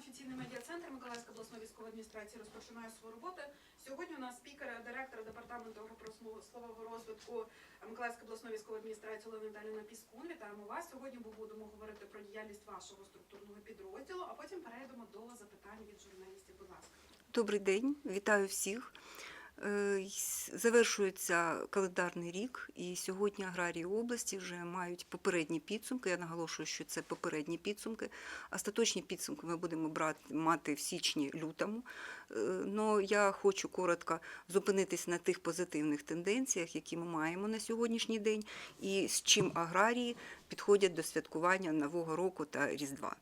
офіційний медіа-центр Миколаївської обласної військової адміністрації розпочинає свою роботу. Сьогодні у нас спікер, директор департаменту агропромислового розвитку Миколаївської обласної військової адміністрації Олена Віталіна Піскун. Вітаємо вас. Сьогодні ми будемо говорити про діяльність вашого структурного підрозділу, а потім перейдемо до запитань від журналістів. Будь ласка. Добрий день, вітаю всіх. Е, Завершується календарний рік, і сьогодні аграрії області вже мають попередні підсумки. Я наголошую, що це попередні підсумки. Остаточні підсумки ми будемо брати мати в січні-лютому. Ну я хочу коротко зупинитись на тих позитивних тенденціях, які ми маємо на сьогоднішній день, і з чим аграрії підходять до святкування Нового року та Різдва.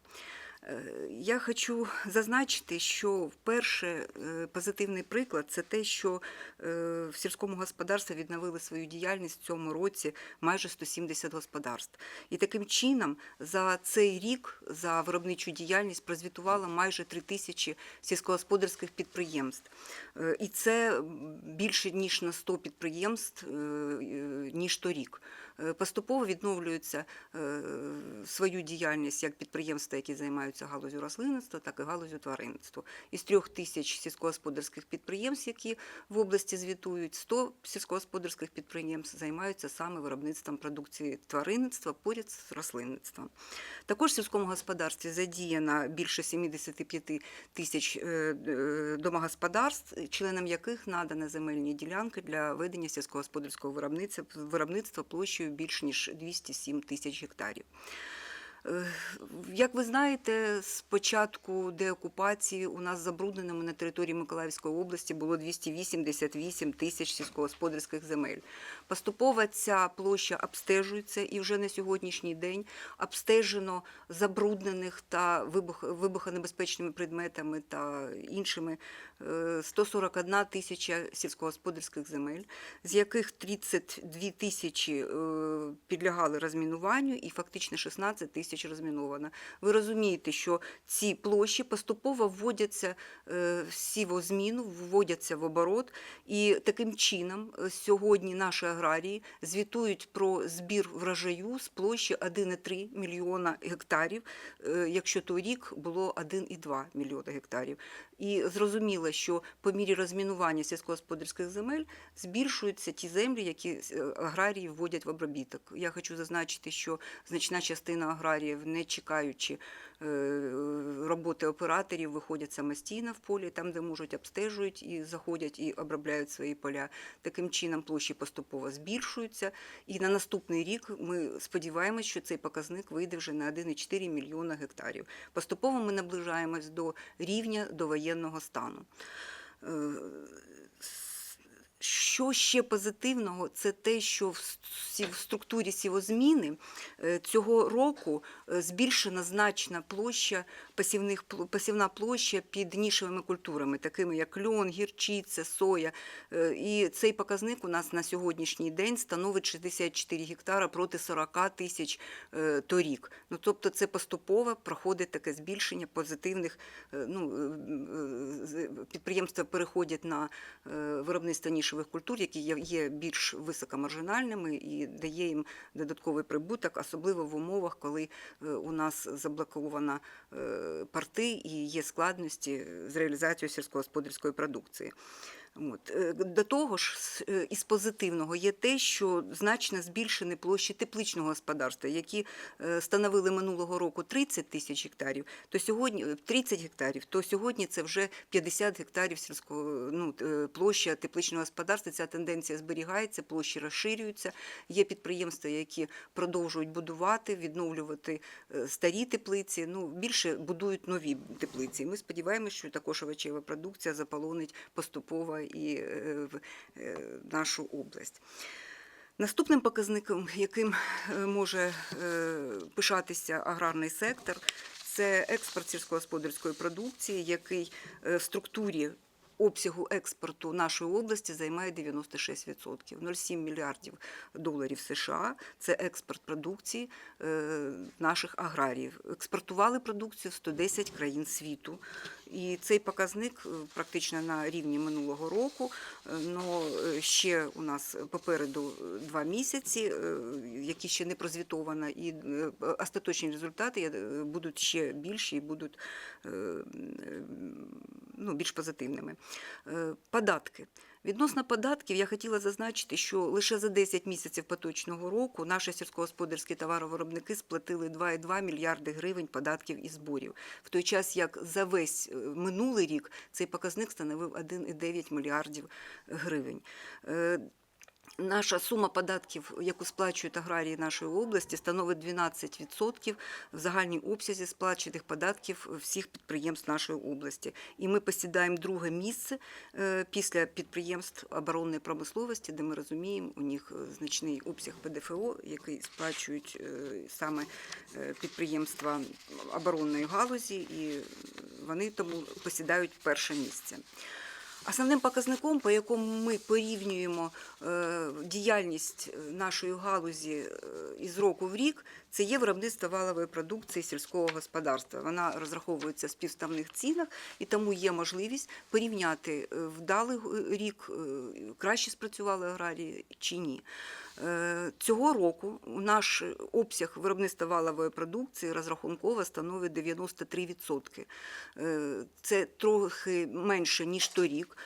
Я хочу зазначити, що вперше е, позитивний приклад це те, що е, в сільському господарстві відновили свою діяльність в цьому році майже 170 господарств. І таким чином за цей рік за виробничу діяльність прозвітувало майже 3 тисячі сільськогосподарських підприємств. Е, І це більше ніж на 100 підприємств, ніж торік. Е, Поступово відновлюються е, свою діяльність як підприємства, які займаються галузю рослинництва, так і галузю тваринництва. Із трьох тисяч сільськогосподарських підприємств, які в області звітують, 100 сільськогосподарських підприємств займаються саме виробництвом продукції тваринництва поряд з рослинництвом. Також в сільському господарстві задіяно більше 75 тисяч е, домогосподарств, членам яких надано земельні ділянки для ведення сільськогосподарського виробництва, виробництва площею більш ніж 207 тисяч гектарів. Е, Як ви знаєте, з початку деокупації у нас забрудненими на території Миколаївської області було 288 тисяч сільськогосподарських земель. Поступово ця площа обстежується, і вже на сьогоднішній день обстежено забруднених та вибух, вибухонебезпечними предметами та іншими е, 141 тисяча сільськогосподарських земель, з яких 32 тисячі е, підлягали розмінуванню і фактично 16 тисяч розміновано. Ви розумієте, що ці площі поступово вводяться е, в сівозміну, вводяться в оборот, і таким чином е, сьогодні наші аграрії звітують про збір врожаю з площі 1,3 мільйона гектарів, е, якщо той рік було 1,2 мільйона гектарів. І зрозуміло, що по мірі розмінування сільськогосподарських земель збільшуються ті землі, які аграрії вводять в обробіток. Я хочу зазначити, що значна частина аграріїв, не чекаючи е, роботи операторів, виходять самостійно в полі, там, де можуть, обстежують і заходять і обробляють свої поля. Таким чином площі поступово збільшуються. І на наступний рік ми сподіваємось, що цей показник вийде вже на 1,4 мільйона гектарів. Поступово ми наближаємось до рівня довоєнного стану. Що ще позитивного, це те, що в структурі сівозміни е, цього року е, збільшена значна площа посівних пл- посівна площа під нішевими культурами, такими як льон, гірчиця, соя. Е, І цей показник у нас на сьогоднішній день становить 64 гектара проти 40 тисяч е, торік. Ну тобто, це поступово проходить таке збільшення позитивних. е, Ну підприємства переходять на виробництво нішевих культур, які є- більш високомаржинальними і дає їм додатковий прибуток, особливо в умовах, коли у нас заблоковано порти і є складності з реалізацією сільськогосподарської продукції. От. Е, До того ж, е, із позитивного є те, що значно збільшені площі тепличного господарства, які е, становили минулого року 30 тисяч гектарів, то сьогодні е, 30 гектарів, то сьогодні це вже 50 гектарів сільського ну, площа тепличного господарства. Ця тенденція зберігається, площі розширюються. Є підприємства, які продовжують будувати, відновлювати старі теплиці. Ну більше будують нові теплиці. Ми сподіваємося, що також овочева продукція заполонить поступово і е, в е, нашу область. Наступним показником, яким е, може пишатися аграрний сектор, це експорт сільськогосподарської продукції, який в структурі обсягу експорту нашої області займає 96%. 0,7 мільярдів доларів США це експорт продукції наших аграріїв. Експортували продукцію в 110 країн світу. І цей показник е, практично на рівні минулого року. але ще у нас попереду е, два місяці, е, які ще не прозвітовано, і е, остаточні результати е, будуть ще більші і будуть е, е, ну, більш позитивними. Е, Податки. Відносно податків я хотіла зазначити, що лише за 10 місяців поточного року наші сільськогосподарські товаровиробники сплатили 2,2 мільярди гривень податків і зборів, в той час як за весь е, минулий рік цей показник становив 1,9 мільярдів гривень. Наша сума податків, яку сплачують аграрії нашої області, становить 12% в загальній обсязі сплачених податків всіх підприємств нашої області. І ми посідаємо друге місце е, після підприємств оборонної промисловості, де ми розуміємо, у них е, значний обсяг ПДФО, який сплачують е, саме підприємства оборонної галузі, і вони тому посідають перше місце. Основним показником, по якому ми порівнюємо е, діяльність е, нашої галузі е, із року в рік, це є виробництво валової продукції сільського господарства. Вона розраховується в співставних цінах, і тому є можливість порівняти е, вдалий рік, е, краще спрацювали аграрії чи ні. Е, Цього року наш обсяг виробництва валової продукції розрахунково становить 93%. Е, Це трохи менше, ніж торік,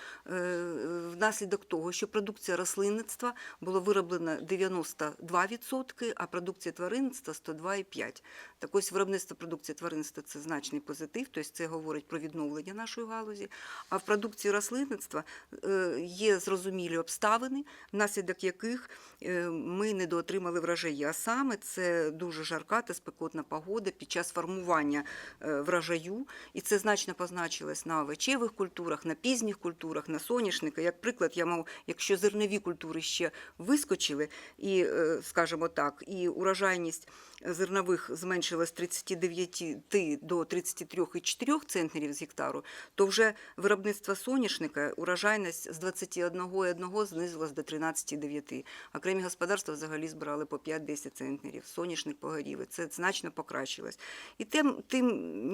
внаслідок того, що продукція рослинництва була вироблена 92%, а продукція тваринництва 102,5%. Так ось виробництво продукції тваринництва – це значний позитив, тобто це говорить про відновлення нашої галузі. А в продукції рослинництва е, є зрозумілі обставини, внаслідок яких е, ми недоотримали врожаї. А саме це дуже жарка та спекотна погода під час формування е, врожаю, і це значно позначилось на овочевих культурах, на пізніх культурах, на соняшника. Як приклад, я мав, якщо зернові культури ще вискочили, і, скажімо так, і урожайність зернових зменшилось з 39 до 33,4 центнерів з гектару, то вже виробництво соняшника урожайність з 21,1 знизилась до 13,9. Окремі господарства взагалі збирали по 5-10 центнерів. Соняшник погорів. Це значно покращилось. І тим, тим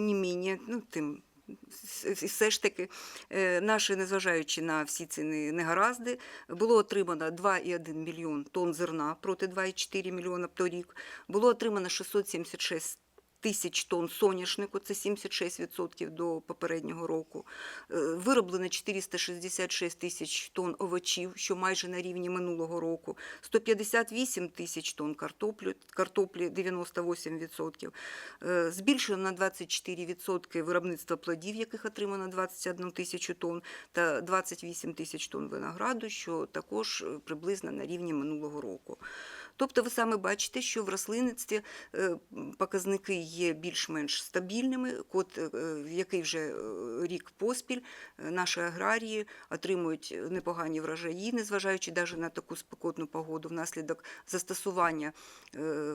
не міні, ну, тим все ж таки, е, наші, незважаючи на всі ці негаразди, було отримано 2,1 мільйон тонн зерна проти 2,4 мільйона торік. Було отримано 676 тисяч тонн соняшнику, це 76% до попереднього року. Е, Вироблено 466 тисяч тонн овочів, що майже на рівні минулого року. 158 тисяч тонн картоплю, картоплі 98%. Е, Збільшено на 24% виробництво плодів, яких отримано 21 тисячу тонн, та 28 тисяч тонн винограду, що також е, приблизно на рівні минулого року. Тобто ви саме бачите, що в рослинництві е, показники є більш-менш стабільними, кот, е, який вже е, рік поспіль наші аграрії отримують непогані врожаї, незважаючи навіть на таку спекотну погоду, внаслідок застосування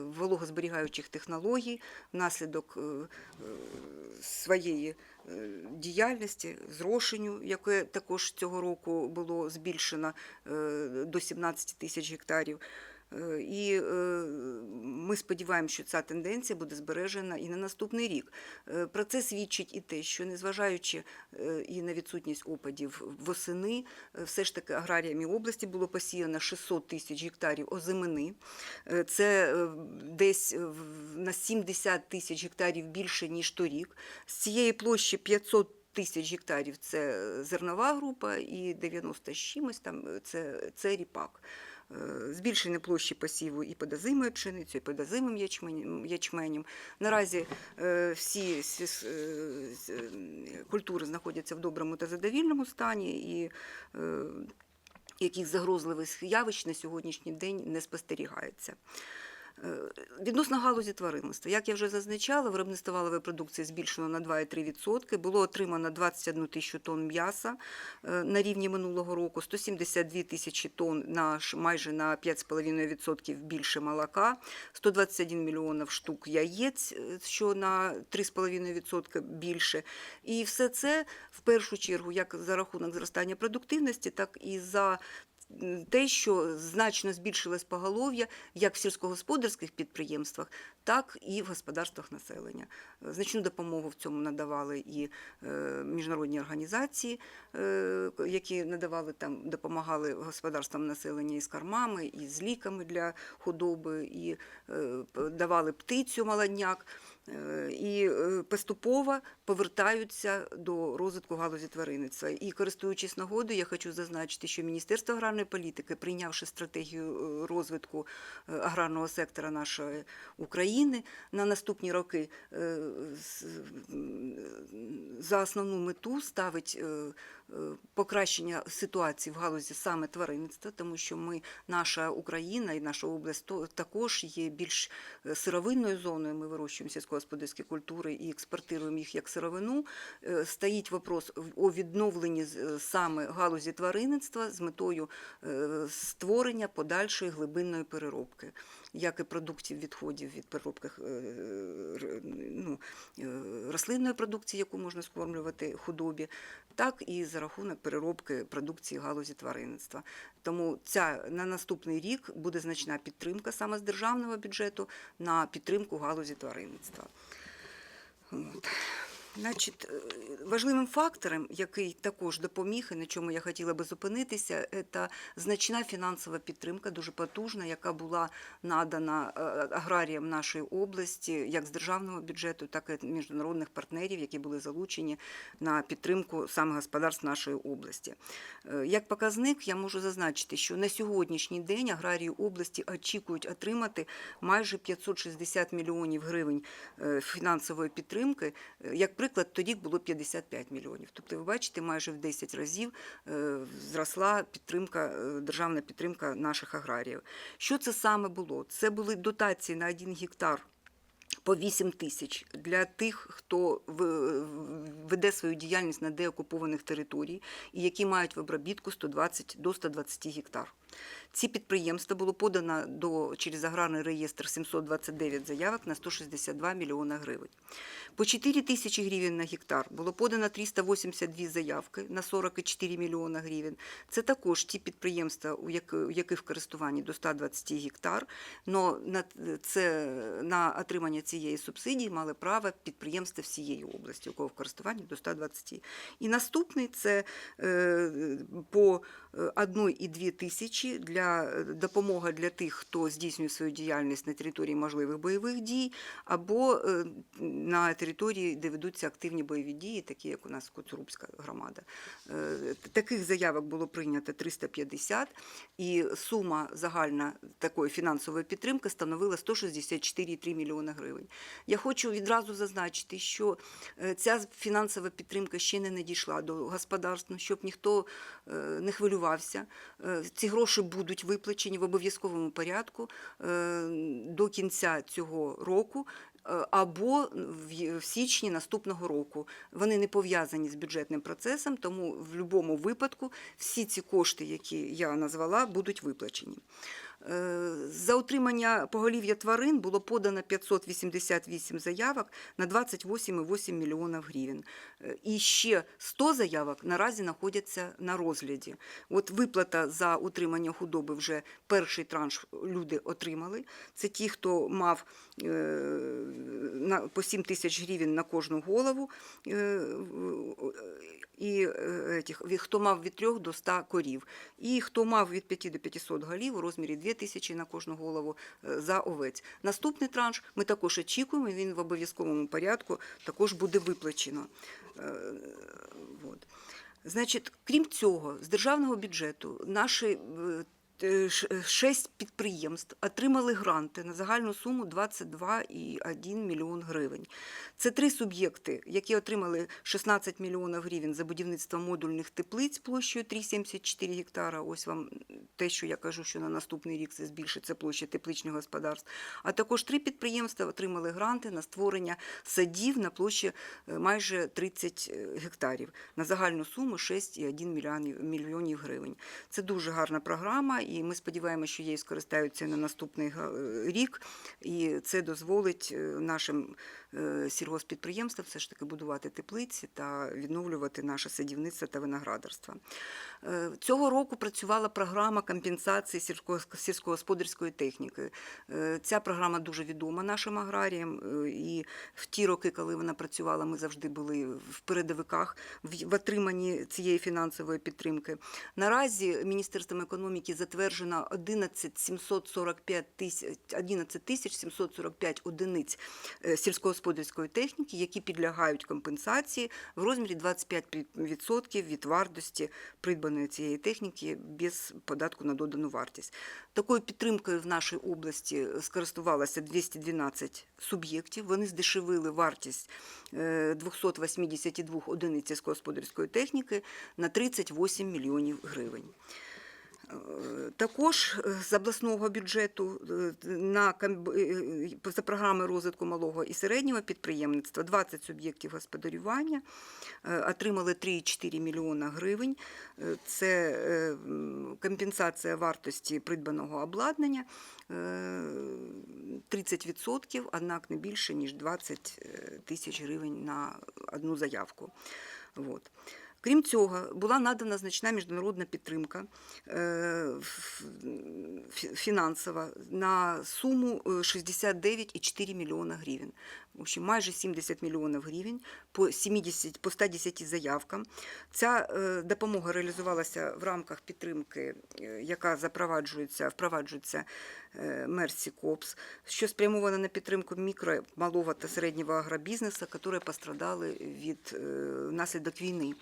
вологозберігаючих технологій, внаслідок своєї діяльності, зрошенню, яке також цього року було збільшено до 17 тисяч гектарів. Е, І е, ми сподіваємося, що ця тенденція буде збережена і на наступний рік. Е, Про це свідчить і те, що незважаючи і на відсутність опадів восени, все ж таки аграріями області було посіяно 600 тисяч гектарів озимини. Це десь на 70 тисяч гектарів більше, ніж торік. З цієї площі 500 тисяч гектарів це зернова група, і 90 з чимось там це, це ріпак. Збільшення площі посіву і подозимою пшеницею, і подозимим ячменем. Наразі е, всі е, е, культури знаходяться в доброму та задовільному стані, і яких загрозливих явищ на сьогоднішній день не спостерігається. Е, Відносно галузі тваринництва, як я вже зазначала, виробництво валової продукції збільшено на 2,3%. Було отримано 21 тисячу тонн м'яса е, на рівні минулого року, 172 тисячі тонн на майже на 5,5% більше молока, 121 мільйонів штук яєць, е, що на 3,5% більше. І все це в першу чергу як за рахунок зростання продуктивності, так і за те, що значно збільшилось поголов'я як в сільськогосподарських підприємствах, так і в господарствах населення. Значну допомогу в цьому надавали і е, міжнародні організації, е, які надавали там, допомагали господарствам населення із кормами, і з ліками для худоби, і е, давали птицю молодняк. Е, І е, поступово повертаються до розвитку галузі тваринництва. І користуючись нагодою, я хочу зазначити, що Міністерство аграрної політики, прийнявши стратегію е, розвитку аграрного сектора нашої України на наступні роки, за основну мету ставить покращення ситуації в галузі саме тваринництва, тому що ми, наша Україна і наша область також є більш е, сировинною зоною. Ми вирощуємо сільськогосподарські культури і експортуємо їх як сировину. Е, Стоїть вопрос у відновленні е, саме галузі тваринництва з метою е, створення подальшої глибинної переробки, як і продуктів відходів від переробки е, ну, е, рослинної продукції, яку можна скормлювати худобі, так і за рахунок переробки продукції галузі тваринництва. Тому ця на наступний рік буде значна підтримка саме з державного бюджету на підтримку галузі тваринництва. От. Значить, е, важливим фактором, який також допоміг, і на чому я хотіла би зупинитися, це значна фінансова підтримка, дуже потужна, яка була надана е, аграріям нашої області, як з державного бюджету, так і міжнародних партнерів, які були залучені на підтримку саме господарств нашої області. Е, Як показник, я можу зазначити, що на сьогоднішній день аграрії області очікують отримати майже 560 мільйонів гривень фінансової підтримки. Як приклад, тоді було 55 мільйонів. Тобто, ви бачите, майже в 10 разів е, зросла підтримка, е, державна підтримка наших аграріїв. Що це саме було? Це були дотації на 1 гектар. По 8 тисяч для тих, хто веде свою діяльність на деокупованих територій і які мають в обробітку 120 до 120 гектар. Ці підприємства було подано до через аграрний реєстр 729 заявок на 162 мільйона гривень. По 4 тисячі гривень на гектар було подано 382 заявки на 44 мільйона гривень. Це також ті підприємства, у яких, в користуванні до 120 гектар. Но це на отримання цієї субсидії мали право підприємства всієї області, у кого в користуванні до 120. І наступний це е, по 1,2 тисячі для е, допомоги для тих, хто здійснює свою діяльність на території можливих бойових дій, або е, на території, де ведуться активні бойові дії, такі як у нас Коцурубська громада. Е, Таких заявок було прийнято 350, і сума загальна такої фінансової підтримки становила 164,3 мільйона гривень. Я хочу відразу зазначити, що е, ця фінансова підтримка ще не надійшла до господарств, ну, щоб ніхто не хвилювався. Е, Ці гроші будуть виплачені в обов'язковому порядку е, до кінця цього року. е, Або в січні наступного року вони не пов'язані з бюджетним процесом, тому в будь-якому випадку всі ці кошти, які я назвала, будуть виплачені. Е, За утримання поголів'я тварин було подано 588 заявок на 28,8 мільйонів гривень. Е, І ще 100 заявок наразі знаходяться на розгляді. От виплата за утримання худоби вже перший транш люди отримали. Це ті, хто мав е, по 7 тисяч гривень на кожну голову. І е, етіх, хто мав від 3 до 100 корів. І хто мав від 5 до 500 голів у розмірі 2 тисячі на кожну голову е, за овець. Наступний транш ми також очікуємо, він в обов'язковому порядку також буде виплачено. Е. Значить, крім цього, з державного бюджету наші е, е, шесть підприємств отримали гранти на загальну суму 22,1 мільйон гривень. Це три суб'єкти, які отримали 16 мільйонів гривень за будівництво модульних теплиць площею 3,74 гектара. Ось вам те, що я кажу, що на наступний рік це збільшиться площа тепличних господарств. А також три підприємства отримали гранти на створення садів на площі е, майже 30 гектарів на загальну суму 6,1 мільйонів, мільйонів гривень. Це дуже гарна програма, і ми сподіваємося, що її скористаються на наступний рік, і це дозволить е, нашим е, сільгоспідприємствам все ж таки будувати теплиці та відновлювати наше садівництво та виноградарство. Е, Цього року працювала програма компенсації сільськогосподарської техніки. Е, Ця програма дуже відома нашим аграріям, е, і в ті роки, коли вона працювала, ми завжди були в передовиках в отриманні цієї фінансової підтримки. Наразі Міністерством економіки затверджено 11 745 тисяч 11 тисяч 745 одиниць е, сільськогосподарської техніки, які підлягають компенсації в розмірі 25% від вартості придбаної цієї техніки без податку на додану вартість. Такою підтримкою в нашій області скористувалося 212 суб'єктів. Вони здешевили вартість е, 282 одиниць сільськогосподарської техніки на 38 мільйонів гривень. Також е, з обласного бюджету е, на е, за програми розвитку малого і середнього підприємництва 20 суб'єктів господарювання отримали 3,4 мільйона гривень. Це компенсація вартості придбаного обладнання е, 30%, однак не більше ніж 20 е, тисяч гривень на одну заявку. От. Крім цього, була надана значна міжнародна підтримка е, фінансова на суму е, 69,4 мільйона гривень. В общем, майже 70 мільйонів гривень по, 70, по 110 заявкам. Ця е, допомога реалізувалася в рамках підтримки, е, яка запроваджується, впроваджується е, Мерсі Копс, що спрямована на підтримку мікро, малого та середнього агробізнесу, які пострадали від наслідок війни.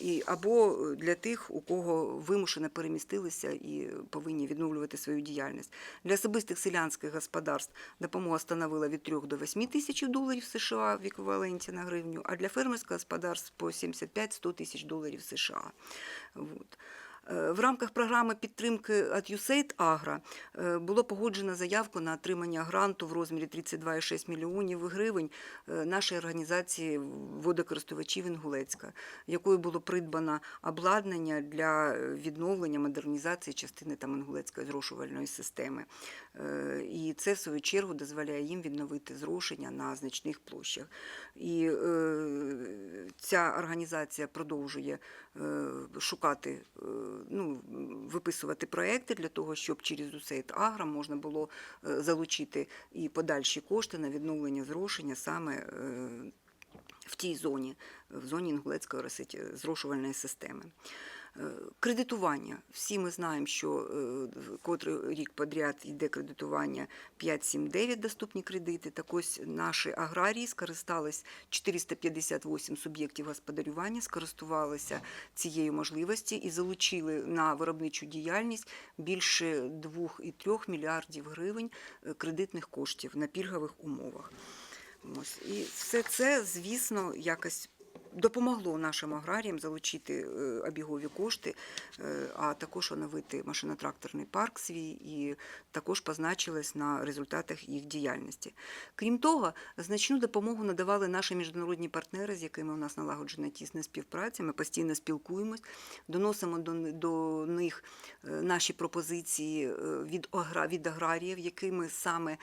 І, або для тих, у кого вимушено перемістилися і повинні відновлювати свою діяльність. Для особистих селянських господарств допомога становила від 3 до 8 тисяч доларів США в еквіваленті на гривню, а для фермерських господарств по 75-100 тисяч доларів США. Вот. Е, В рамках програми підтримки від USAID Agro е, було погоджено заявку на отримання гранту в розмірі 32,6 мільйонів гривень е, нашої організації водокористувачів Інгулецька, якою було придбано обладнання для відновлення модернізації частини там Інгулецької зрошувальної системи. І це, в свою чергу, дозволяє їм відновити зрошення на значних площах. І ця організація продовжує шукати, ну, виписувати проекти для того, щоб через USAID Агра можна було е, залучити і подальші кошти на відновлення зрошення саме е, в тій зоні, в зоні інгулецької зрошувальної системи. Е, Кредитування. Всі ми знаємо, що е, котрий рік подряд йде кредитування 5-7-9 доступні кредити. Так ось наші аграрії скористались 458 суб'єктів господарювання, скористувалися цією можливості і залучили на виробничу діяльність більше 2,3 мільярдів гривень е, кредитних коштів на пільгових умовах. Ось. І все це, звісно, якось допомогло нашим аграріям залучити е, обігові кошти, е, а також оновити машино-тракторний парк свій і також позначилось на результатах їх діяльності. Крім того, значну допомогу надавали наші міжнародні партнери, з якими у нас налагоджена тісна співпраця. Ми постійно спілкуємось, доносимо до, до них е, наші пропозиції від, від аграріїв, якими саме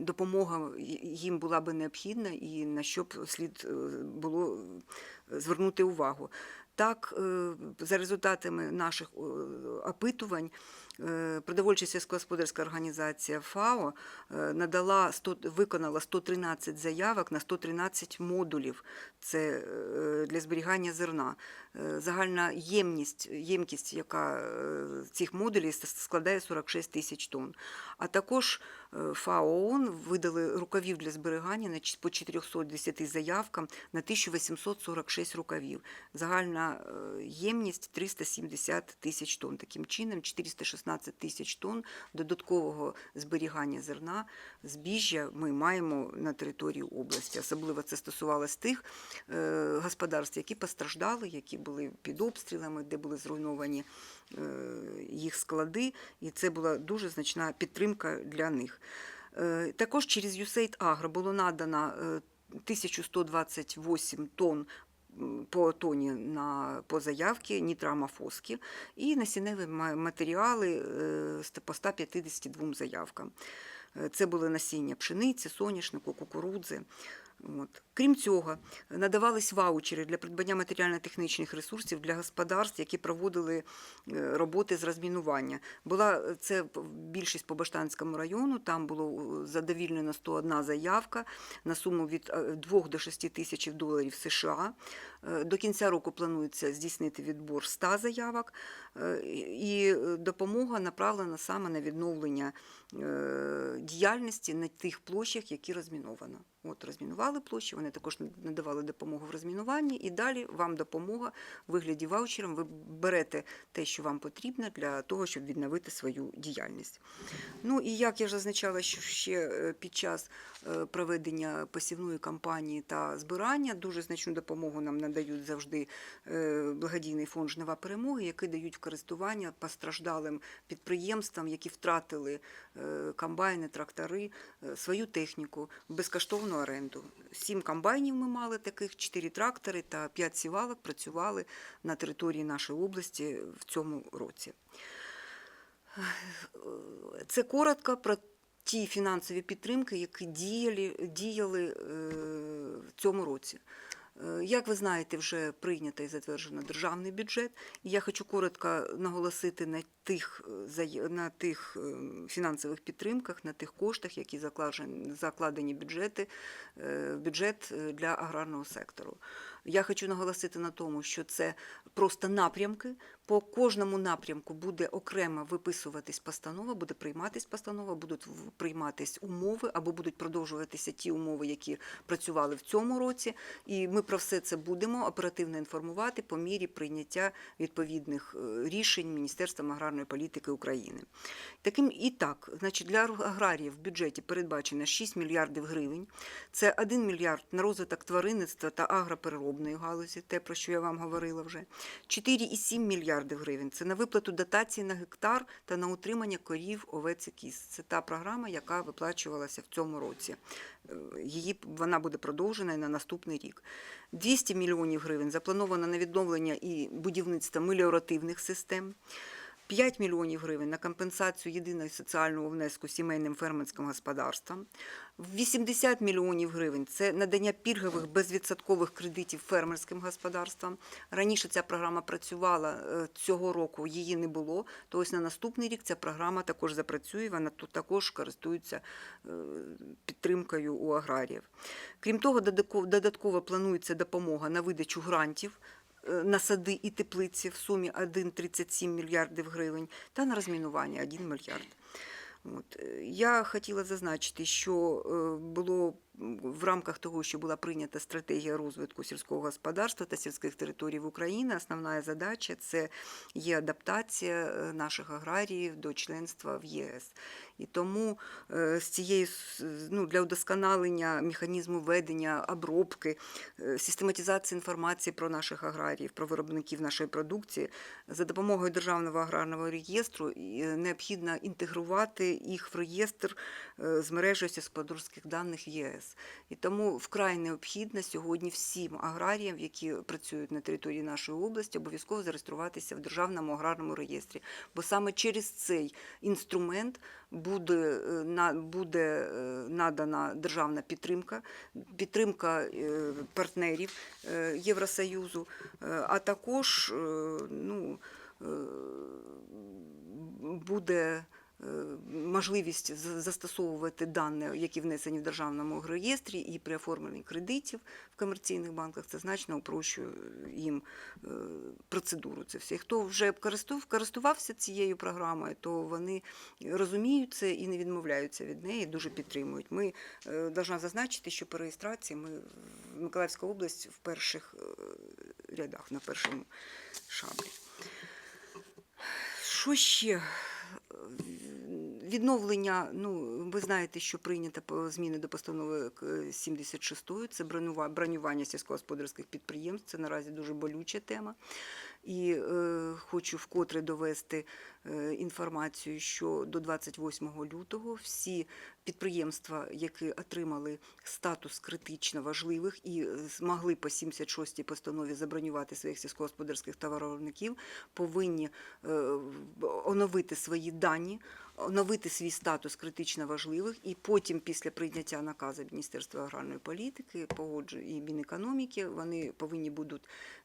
допомога їм була би необхідна і на що б слід було звернути увагу. Так, е, за результатами наших е, опитувань, е, продовольча сільськогосподарська організація ФАО надала 100, виконала 113 заявок на 113 модулів. Це для зберігання зерна. Загальна ємність, ємкість, яка е, цих модулів складає 46 тисяч тонн. А також е, ФАО ООН видали рукавів для зберігання по 410 заявкам на 1846 рукавів. Загальна е, ємність 370 тисяч тонн. Таким чином, 416 тисяч тонн додаткового зберігання зерна, збіжжя ми маємо на території області. Особливо це стосувалося тих господарств, які постраждали, які були під обстрілами, де були зруйновані е, їх склади, і це була дуже значна підтримка для них. Е, Також через USAID Agro було надано е, 1128 тонн по тоні на по заявці нітроамофоски і насінневі матеріали е, по 152 заявкам. Е, Це були насіння пшениці, соняшнику, кукурудзи. От. Крім цього, надавались ваучери для придбання матеріально-технічних ресурсів для господарств, які проводили е, роботи з розмінування. Була е, це більшість по Баштанському району. Там було е, задовільнено 101 заявка на суму від 2 до 6 тисяч доларів США. До кінця року планується здійснити відбор 100 заявок, і допомога направлена саме на відновлення діяльності на тих площах, які розміновано. От розмінували площі, вони також надавали допомогу в розмінуванні, і далі вам допомога в вигляді ваучером. Ви берете те, що вам потрібно для того, щоб відновити свою діяльність. Ну і як я ж зазначала, що ще е, під час е, проведення посівної кампанії та збирання дуже значну допомогу нам надають завжди е, благодійний фонд Жнива перемоги, який дають в користування постраждалим підприємствам, які втратили комбайни, трактори, свою техніку, безкоштовну оренду. Сім комбайнів ми мали таких, чотири трактори та п'ять сівалок працювали на території нашої області в цьому році. Це коротко про ті фінансові підтримки, які діяли, діяли е, в цьому році. Е, Як ви знаєте, вже прийнято і затверджено державний бюджет. Я хочу коротко наголосити на тих, е, на тих е, фінансових підтримках, на тих коштах, які закладені, бюджети, е, бюджет для аграрного сектору. Я хочу наголосити на тому, що це просто напрямки. По кожному напрямку буде окремо виписуватись постанова, буде прийматись постанова, будуть прийматись умови або будуть продовжуватися ті умови, які працювали в цьому році. І ми про все це будемо оперативно інформувати по мірі прийняття відповідних рішень Міністерством аграрної політики України. Таким і так, значить, для аграріїв в бюджеті передбачено 6 мільярдів гривень. Це 1 мільярд на розвиток тваринництва та агропереробної галузі, те, про що я вам говорила вже. 4,7 мільярдів гривень це на виплату дотації на гектар та на утримання корів, овець і кіз. Це та програма, яка виплачувалася в цьому році. Її вона буде продовжена і на наступний рік. 200 мільйонів гривень заплановано на відновлення і будівництво меліоративних систем. 5 мільйонів гривень на компенсацію єдиного соціального внеску сімейним фермерським господарствам, 80 мільйонів гривень це надання пільгових безвідсоткових кредитів фермерським господарствам. Раніше ця програма працювала е, цього року, її не було. То ось на наступний рік ця програма також запрацює. Вона тут також користується е, підтримкою у аграріїв. Крім того, додатково- планується допомога на видачу грантів на сади і теплиці в сумі 1,37 мільярдів гривень та на розмінування 1 мільярд. От. е, Я хотіла зазначити, що е, було в рамках того, що була прийнята стратегія розвитку сільського господарства та сільських територій в Україні, основна задача це є адаптація е, наших аграріїв до членства в ЄС. І тому е, з цієї ну, для удосконалення механізму ведення обробки, е, систематизації інформації про наших аграріїв, про виробників нашої продукції за допомогою державного аграрного реєстру необхідно інтегрувати їх в реєстр з мережею сільськогосподарських даних ЄС. І тому вкрай необхідно сьогодні всім аграріям, які працюють на території нашої області, обов'язково зареєструватися в державному аграрному реєстрі. Бо саме через цей інструмент буде, е, буде е, надана державна підтримка, підтримка е, партнерів Євросоюзу, а також ну, буде можливість застосовувати дані, які внесені в державному реєстрі, і при оформленні кредитів в комерційних банках це значно упрощує їм е, процедуру. Це все. Хто вже користувався цією програмою, то вони розуміють це і не відмовляються від неї, дуже підтримують. Ми е, зазначити, що по реєстрації ми в Миколаївська область в перших е, рядах, на першому шаблі. Що ще? uh, Відновлення, ну, Ви знаєте, що прийнято зміни до постанови е, 76 це бронюва- бронювання сільськогосподарських підприємств. Це наразі дуже болюча тема. І е, хочу вкотре довести е, інформацію, що до 28 лютого всі підприємства, які отримали статус критично важливих і е, змогли по 76 постанові забронювати своїх сільськогосподарських товаровиробників, повинні е, оновити свої дані, оновити свій статус критично важливих, і потім, після прийняття наказу Міністерства аграрної політики, погоджу і Мінекономіки, вони повинні будуть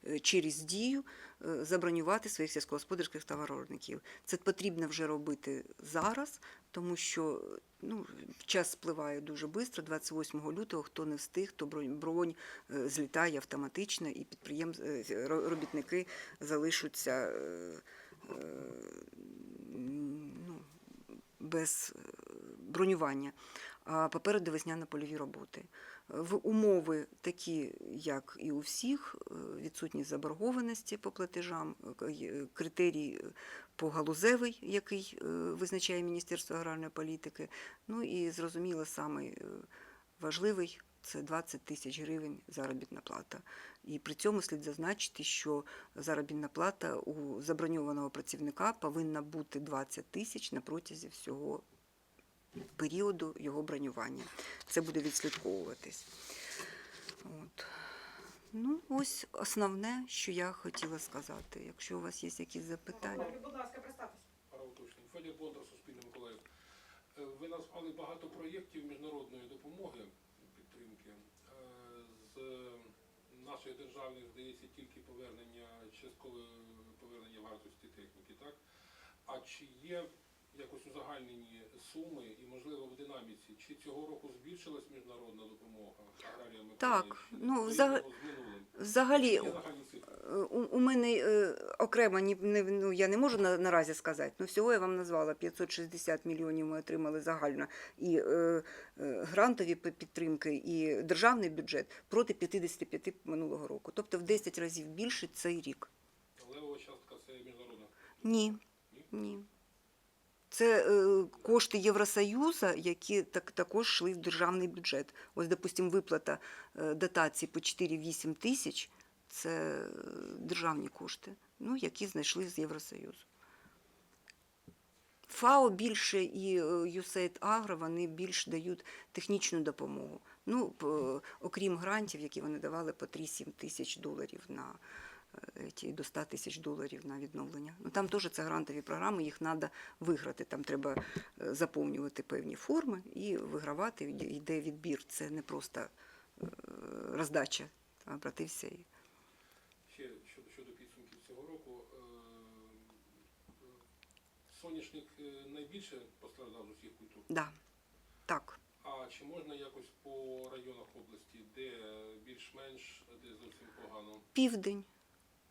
е, через дію е, забронювати своїх сільськогосподарських товаровиробників. Це потрібно вже робити зараз, тому що ну, час спливає дуже швидко. 28 лютого хто не встиг, то бронь, е, злітає автоматично, і підприємств е, робітники залишаться. Без е, бронювання, а попереду весняно-польові роботи. В умови такі, як і у всіх, е, відсутність заборгованості по платежам, е, критерій погалузевий, який визначає Міністерство аграрної політики. Ну і зрозуміло, самий важливий це 20 тисяч гривень заробітна плата. І при цьому слід зазначити, що заробітна плата у заброньованого працівника повинна бути 20 тисяч на протязі всього періоду його бронювання. Це буде відслідковуватись. От. Ну, ось основне, що я хотіла сказати. Якщо у вас є якісь запитання. Будь ласка, уточнень. Федір Бондар, Суспільне Миколаїв. Е, Ви назвали багато проєктів міжнародної допомоги нашої державних, здається, тільки повернення часткове повернення вартості техніки, так? А чи є якось узагальнені суми і, можливо, в динаміці? Чи цього року збільшилась міжнародна допомога аграріям Так, ну? Взагалі? Е, У, у мене е, окремо ні, не, ну, я не можу на, наразі сказати, але всього я вам назвала 560 мільйонів ми отримали загально і е, е, грантові підтримки, і державний бюджет проти 55 минулого року. Тобто в 10 разів більше цей рік. Левова частка це міжнародна. Ні, ні. Це е, кошти Євросоюзу, які так, також йшли в державний бюджет. Ось, допустимо, виплата е, дотацій по 4-8 тисяч це е, державні кошти, ну, які знайшли з Євросоюзу. ФАО більше і USAID Agro, вони більш дають технічну допомогу. Ну, окрім грантів, які вони давали по 3-7 тисяч доларів на ті, до 100 тисяч доларів на відновлення. Ну, там теж це грантові програми, їх треба виграти. Там треба е, заповнювати певні форми і вигравати. Йде- відбір. Це не просто е, роздача. Там Обратився і Ще щодо, щодо підсумків цього року. Е, Соняшник найбільше постраждав з усіх культур. да, так. А чи можна якось по районах області, де більш-менш, де зовсім погано? Південь.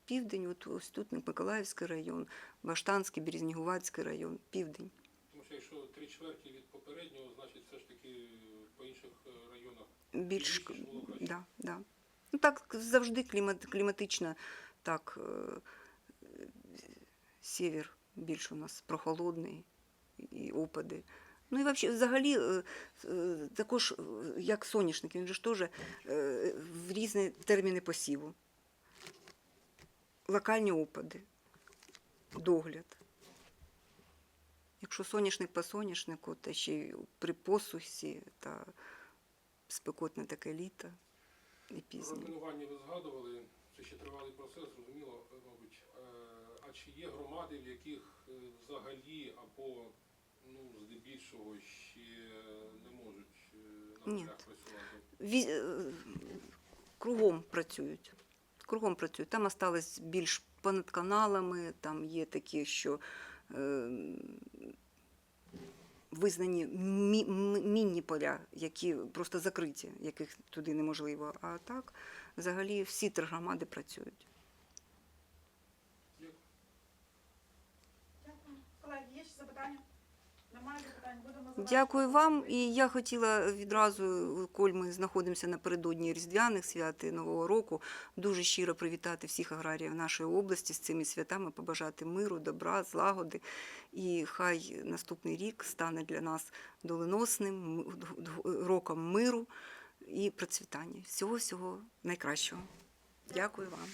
Південь, от ось тут Миколаївський район, Баштанський, Березнігувацький район, південь. Тому що якщо три чверті від попереднього, значить все ж таки по інших е, районах Більш да, да. Ну так завжди клімат, кліматично так е, е, север більш у нас прохолодний і опади. Ну і вообще, взагалі, е, е, також е, як соняшник, він же ж теж е, в різні терміни посіву. Локальні опади, догляд. Якщо соняшник по соняшнику, та ще й при посухі та спекотне таке літо і Про пізнє. розмінування ви згадували, це ще тривалий процес, зрозуміло, мабуть. Е, А чи є громади, в яких е, взагалі або ну, здебільшого ще не можуть е, на полях працювати? Ві- Кругом працюють. Кругом працюють. Там осталось більш понад каналами, там є такі, що е, визнані мі- мінні поля, які просто закриті, яких туди неможливо. А так, взагалі, всі три громади працюють. Дякую. Дякую. Колеги, є ще запитання? Немає? Немає запитань. Будемо завершувати. Дякую вам. І я хотіла відразу, коль ми знаходимося напередодні Різдвяних свят і Нового року, дуже щиро привітати всіх аграріїв нашої області з цими святами, побажати миру, добра, злагоди. І хай наступний рік стане для нас доленосним роком миру і процвітання. Всього всього найкращого. Дякую вам.